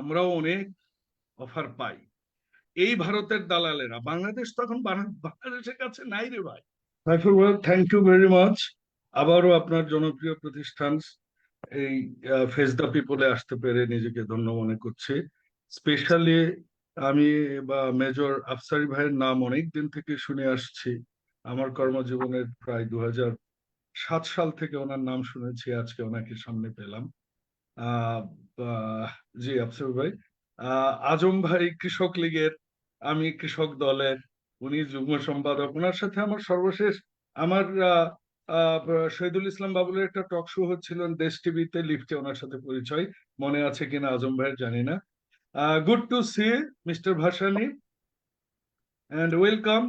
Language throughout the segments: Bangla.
আমরাও অনেক অফার পাই। এই ভারতের দালালেরা, বাংলাদেশ তখন বাংলাদেশের কাছে নাই রে ভাই। থ্যাংক ইউ ভেরি মাচ আবারও আপনার জনপ্রিয় প্রতিষ্ঠান, এই ফেস দ্য পিপলে আসতে পেরে নিজেকে ধন্য মনে করছি। স্পেশালি আমি বা মেজর আফসারি ভাইয়ের নাম অনেক দিন থেকে শুনে আসছি। আমার কর্মজীবনের প্রায় দু সাত সাল থেকে ওনার নাম শুনেছি, আজকে ওনাকে সামনে পেলাম। জি, আফসার ভাই। আজম ভাই কৃষক লীগের, আমি কৃষক দলের, উনি যুগ্ম সম্পাদক। ওনার সাথে আমার সর্বশেষ আমার শহীদুল ইসলাম বাবুলের একটা টক শো হচ্ছিল, দেশ টিভিতে লিফটে ওনার সাথে পরিচয়। মনে আছে কিনা আজম ভাইয়ের জানি না। Good to see mister Bhasani. And welcome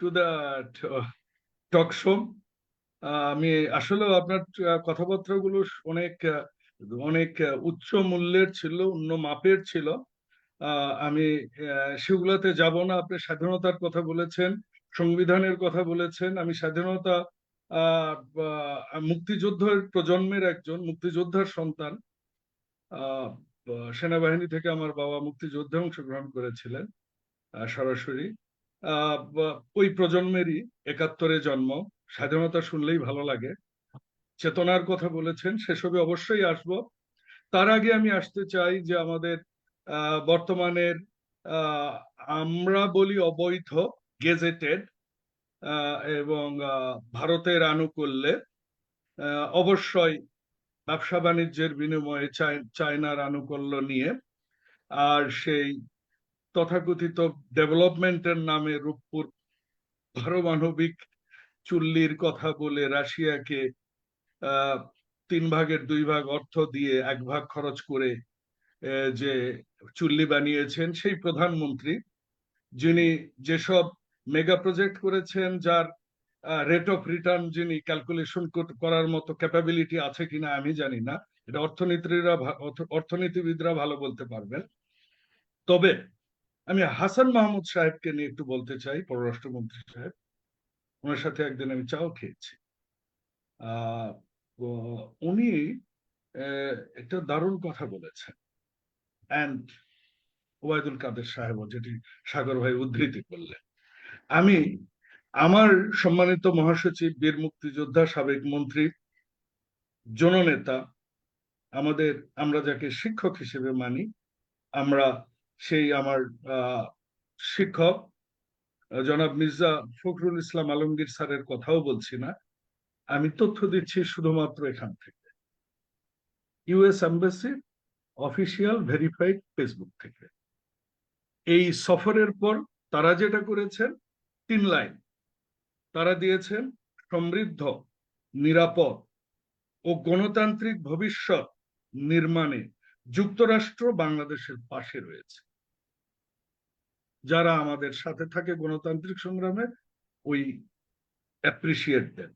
to the talk show আমি আসলে আপনার কথাবার্তাগুলো অনেক অনেক উচ্চ মূল্যের ছিল, অন্য মাপের ছিল। আমি সেগুলোতে যাব না। আপনি স্বাধীনতার কথা বলেছেন, সংবিধানের কথা বলেছেন। আমি স্বাধীনতা মুক্তিযুদ্ধের প্রজন্মের একজন, মুক্তিযোদ্ধার সন্তান। সেনাবাহিনী থেকে আমার বাবা মুক্তিযুদ্ধে অংশগ্রহণ করেছিলেন সরাসরি। ওই প্রজন্মেরই একাত্তরে জন্ম। স্বাধীনতা শুনলেই ভালো লাগে। চেতনার কথা বলেছেন, সেসবে অবশ্যই আসব। তার আগে আমি আসতে চাই যে আমাদের বর্তমানের আমরা বলি অবৈধ গেজেটেড এবং ভারতের আনুকূল্যে অবশ্যই ব্যবসা বাণিজ্যের বিনিময়ে চায়নার আনুকূল্য নিয়ে, আর সেই তথাকথিত ডেভেলপমেন্টের নামে রূপপুর পারমাণবিক চুল্লির কথা বলে রাশিয়াকে তিন ভাগের দুই ভাগ অর্থ দিয়ে এক ভাগ খরচ করে যে চুল্লি বানিয়েছেন সেই প্রধানমন্ত্রী, যিনি যেসব মেগা প্রজেক্ট করেছেন, যার রেট অফ রিটার্ন যিনি ক্যালকুলেশন করার মতো ক্যাপাবিলিটি আছে কিনা আমি জানি না। এটা অর্থনীতিরা অর্থনীতিবিদরা ভালো বলতে পারবেন। তবে আমি হাসান মাহমুদ সাহেবকে নিয়ে একটু বলতে চাই, পররাষ্ট্রমন্ত্রী সাহেব। ওনার সাথে একদিন আমি চাও খেয়েছি। আহ উনি একটা দারুণ কথা বলেছেন। অ্যান্ড কাদের সাহেব যেটি সাগর ভাই উদ্ধৃতি করলেন। আমি আমার সম্মানিত মহাসচিব, বীর মুক্তিযোদ্ধা, সাবেক মন্ত্রী, জননেতা, আমাদের, আমরা যাকে শিক্ষক হিসেবে মানি, আমরা সেই আমার শিক্ষক, জনাব মির্জা ফখরুল ইসলাম আলমগীর স্যারের কথাও বলছি না। আমি তথ্য দিচ্ছি শুধুমাত্র এখান থেকে। US embassy official verified Facebook থেকে। এই সফরের পর তারা যেটা করেছেন তিন লাইন তারা দিয়েছেন সমৃদ্ধ, নিরাপদ ও গণতান্ত্রিক ভবিষ্যৎ নির্মাণে যুক্তরাষ্ট্র বাংলাদেশের পাশে রয়েছে। যারা আমাদের সাথে থাকে গণতান্ত্রিক সংগ্রামে ওই অ্যাপ্রিসিয়েট দেন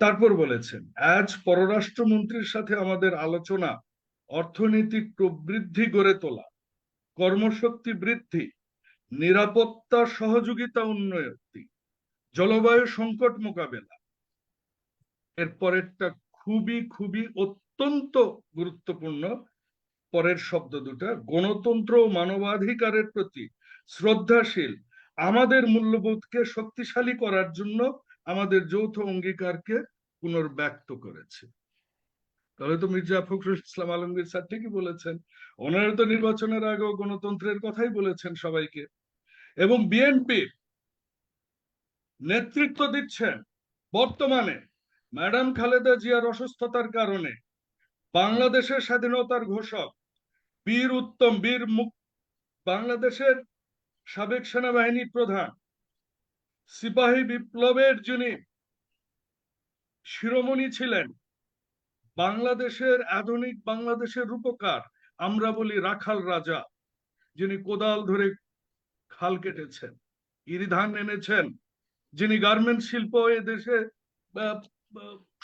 তারপর বলেছেন, আজ পররাষ্ট্রমন্ত্রীর সাথে আমাদের আলোচনা অর্থনৈতিক প্রবৃদ্ধি গড়ে তোলা, কর্মশক্তি বৃদ্ধি, নিরাপত্তা, সহযোগিতা উন্নয়তি জলবায়ু সংকট মোকাবেলা, এর পরেরটা খুবই খুবই অত্যন্ত গুরুত্বপূর্ণ, পরের শব্দ দুটা, গণতন্ত্র ও মানবাধিকারের প্রতি শ্রদ্ধাশীল, আমাদের মূল্যবোধকে শক্তিশালী করার জন্য আমাদের যৌথ অঙ্গীকারকে পুনর্ব্যক্ত করেছে। তাহলে তো মির্জা ফখরুল ইসলাম আলমগীর স্যার ঠিকই বলেছেন ওনারা তো নির্বাচনের আগেও গণতন্ত্রের কথাই বলেছেন সবাইকে। এবং বিএনপি নেতৃত্ব দিচ্ছেন বর্তমানে ম্যাডাম খালেদা জিয়ার অসুস্থতার কারণে বাংলাদেশের স্বাধীনতার ঘোষক বীর উত্তম বীর মুখ বাংলাদেশের সাবেক সেনাবাহিনী প্রধান সিপাহী বিপ্লবের যিনি শিরোমণি ছিলেন, বাংলাদেশের আধুনিক বাংলাদেশের রূপকার, আমরা বলি রাখাল রাজা, যিনি কোদাল ধরে খাল কেটেছেন, ইরিধান এনেছেন, যিনি গার্মেন্ট শিল্প এ দেশে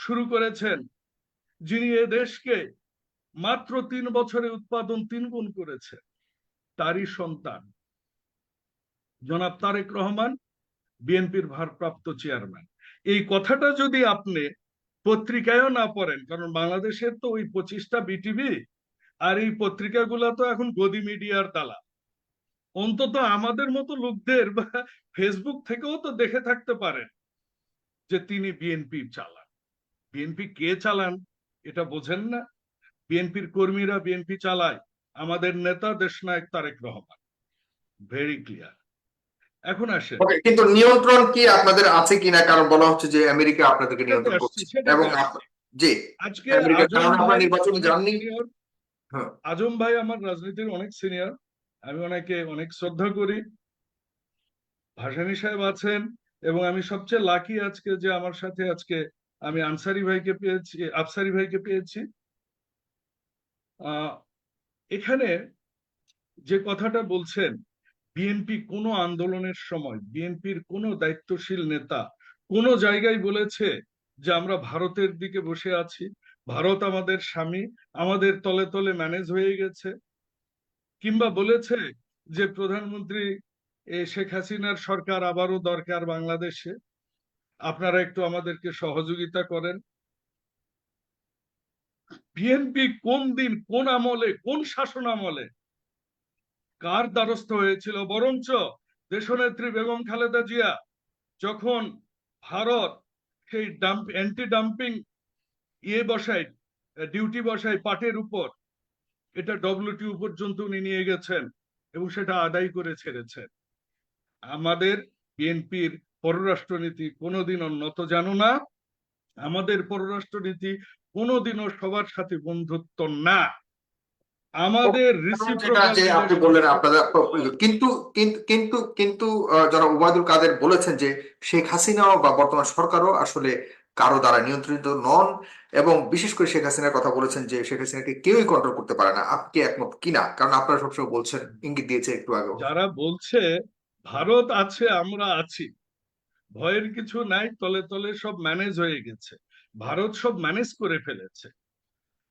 শুরু করেছেন, যিনি এ দেশকে মাত্র তিন বছরে উৎপাদন তিন গুণ করেছে, তারই সন্তান। জনাব তারেক রহমান বিএনপির ভারপ্রাপ্ত চেয়ারম্যান। এই কথাটা যদি আপনি পত্রিকায়ও না পড়েন, কারণ বাংলাদেশের তো ওই পঁচিশটা বিটিভি আর এই পত্রিকাগুলা তো এখন গদি মিডিয়ার দালা অন্তত আমাদের মতো লোকদের বা ফেসবুক থেকেও তো দেখে থাকতে পারেন যে তিনি বিএনপি চালান। বিএনপি কে চালান, এটা বোঝেন না। বিএনপির কর্মীরা বিএনপি চালায়। আমাদের নেতা দেশনায়ক তারেক রহমান। ভেরি ক্লিয়ার এখন আসে কিন্তু নিয়ন্ত্রণ কি আপনাদের আছে কিনা? কারণ বলা হচ্ছে যে আমেরিকা আপনাদেরকে নিয়ন্ত্রণ করছে। এবং জি আজকে নির্বাচনে যাননি? হ্যাঁ। আজম ভাই আমার রাজনীতির অনেক সিনিয়র আমি ওনাকে অনেক শ্রদ্ধা করি। ভাসানী সাহেব আছেন এবং আমি সবচেয়ে লাকি আজকে যে আমার সাথে আজকে আমি আনসারি ভাইকে পেয়েছি আফসারি ভাইকে পেয়েছি। আহ, এখানে যে কথাটা বলছেন বিএনপি কোনো আন্দোলনের সময় বিএনপির কোনো দায়িত্বশীল নেতা কোনো জায়গায় বলেছে যে আমরা ভারতের দিকে বসে আছি, ভারত আমাদের স্বামী, আমাদের তলে তলে ম্যানেজ হয়ে গেছে। কিংবা বলেছে যে প্রধানমন্ত্রী শেখ হাসিনার সরকার আবারও দরকার বাংলাদেশে। আপনারা একটু আমাদেরকে সহযোগিতা করেন। বিএনপি কোন দিন, কোন আমলে, কোন শাসন আমলে কার দ্বারস্থ হয়েছিল? বরঞ্চ দেশনেত্রী বেগম খালেদা জিয়া যখন ভারত সেই ডাম্প অ্যান্টি ডাম্পিং ইয়ে বসায় ডিউটি বসায় পাটের উপর, এটা ডব্লিউটিও পর্যন্ত উনি নিয়ে গেছেন এবং সেটা আদায় করে ছেড়েছেন। আমাদের বিএনপির পররাষ্ট্রনীতি কোনোদিনও নত জানো না? আমাদের পররাষ্ট্রনীতি কোনোদিনও সবার সাথে বন্ধুত্ব না। আমাদের আপনি বললেন আপনাদের কিন্তু কিন্তু কিন্তু যারা ওবায়দুল কাদের বলেছেন যে শেখ হাসিনাও বা বর্তমান সরকারও আসলে কারও দ্বারা নিয়ন্ত্রিত নন এবং বিশেষ করে শেখ হাসিনার কথা বলেছেন যে শেখ হাসিনাকে কেউই কন্ট্রোল করতে পারে না। আপনি একমত কিনা কারণ আপনারা সবসময় বলছেন ইঙ্গিত দিয়েছে একটু আগে যারা বলছে ভারত আছে আমরা আছি। ভয়ের কিছু নাই তলে তলে সব ম্যানেজ হয়ে গেছে। ভারত সব ম্যানেজ করে ফেলেছে।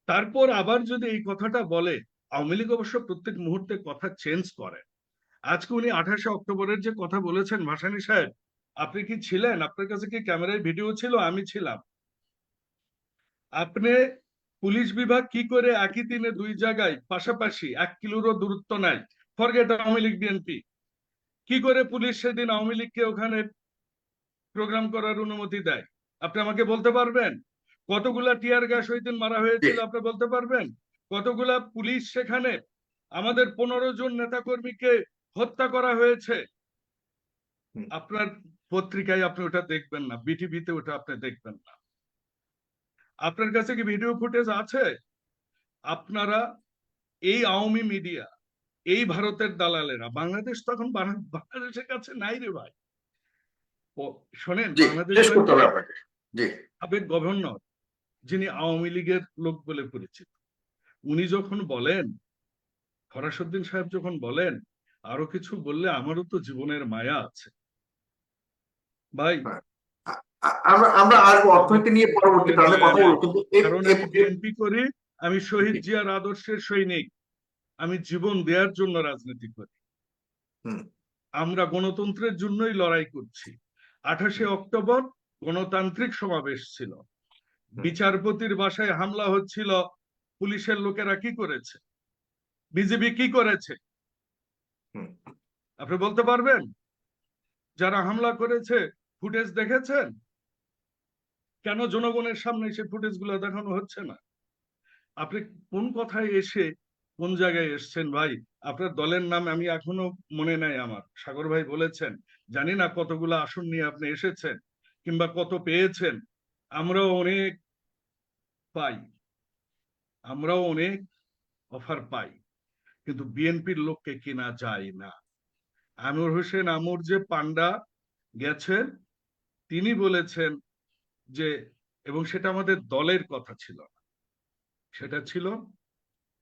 তারপর আবার যদি এই কথাটা বলে, আওয়ামী লীগ অবশ্য প্রত্যেক মুহূর্তে কথা চেঞ্জ করে। আজকে উনি আঠাশে অক্টোবরের যে কথা বলেছেন, ভাসানী সাহেব, আপনি কি ছিলেন? আপনার কাছে কি ক্যামেরায় ভিডিও ছিল? আমি ছিলাম। আপনি পুলিশ বিভাগ কি করে একই দিনে দুই জায়গায়, পাশাপাশি এক কিলোরও দূরত্ব নাই ফরগেট আওয়ামী লীগ বিএনপি কি করে পুলিশ সেদিন আওয়ামী লীগকে ওখানে প্রোগ্রাম করার অনুমতি দেয়? আপনি আমাকে বলতে পারবেন? কতগুলা টিয়ার গ্যাস ওই দিন মারা হয়েছিল আপনি বলতে পারবেন? কতগুলা পুলিশ সেখানে আমাদের পনেরো জন নেতাকর্মীকে হত্যা করা হয়েছে? আপনার পত্রিকায় আপনি ওটা দেখবেন না বিটিভিতে ওটা আপনি দেখবেন না। আপনার কাছে কি ভিডিও ফুটেজ আছে? আপনারা এই আওয়ামী মিডিয়া এই ভারতের দালালেরা বাংলাদেশ তখন বাংলাদেশের কাছে নাই রে ভাই। শোনেন বাংলাদেশ সাবেক গভর্নর যিনি আওয়ামী লীগের লোক বলে পরিচিত উনি যখন বলেন ফরাসুদ্দিন সাহেব যখন বলেন আরও কিছু বললে আমারও তো জীবনের মায়া আছে। ভাই আমরা আমরা অর্থনীতি নিয়ে কথা বলব। কিন্তু বিএনপি করি আমি শহীদ জিয়ার আদর্শের সৈনিক আমি জীবন দেওয়ার জন্য রাজনীতি করি। আমরা গণতন্ত্রের জন্যই লড়াই করছি। আঠাশে অক্টোবর গণতান্ত্রিক সমাবেশ ছিল। বিচারপতির বাসায় হামলা হচ্ছিল পুলিশের লোকেরা কি করেছে? বিজেপি কি করেছে? আপনি বলতে পারবেন? যারা হামলা করেছে ফুটেজ দেখেছেন? কেন জনগণের সামনে সে ফুটেজগুলো দেখানো হচ্ছে না? আপনি কোন কথায় এসে কোন জায়গায় এসছেন ভাই? আপনার দলের নাম আমি এখনও মনে নাই আমার। সাগর ভাই বলেছেন জানি না কতগুলো আসন নিয়ে আপনি এসেছেন কিংবা কত পেয়েছেন। আমরাও অনেক পাই। আমরাও অনেক অফার পাই কিন্তু বিএনপির লোককে কিনা যায় না। আমির হোসেন আমর যে পান্ডা গেছেন তিনি বলেছেন যে এবং সেটা আমাদের দলের কথা ছিল না সেটা ছিল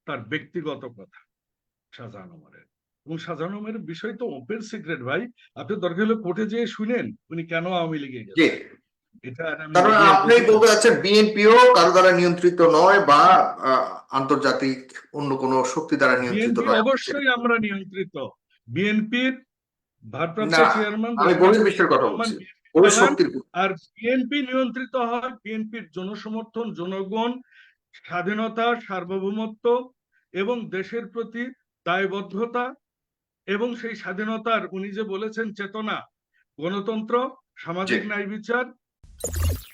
তার ব্যক্তিগত কথা শাহজাহান ওমরের। এবং শাহজাহান ওমরের বিষয় তো ওপেন সিক্রেট ভাই। আপনি দরকার হলে কোর্টে যেয়ে শুনেন উনি কেন আওয়ামী লীগে গেছেন। Media-য় আপনি বলতে বিএনপিও কারও দ্বারা নিয়ন্ত্রিত নয় বা আন্তর্জাতিক অন্য কোনো শক্তি দ্বারা নিয়ন্ত্রিত নয়। অবশ্যই আমরা নিয়ন্ত্রিত। বিএনপির ভারপ্রাপ্ত চেয়ারম্যান আমি বহির্বিশ্বের কথা বলছি। আর বিএনপি নিয়ন্ত্রিত হয় বিএনপির জনসমর্থন জনগণ স্বাধীনতা সার্বভৌমত্ব এবং দেশের প্রতি দায়বদ্ধতা এবং সেই স্বাধীনতার উনি যে বলেছেন চেতনা গণতন্ত্র সামাজিক ন্যায় বিচার you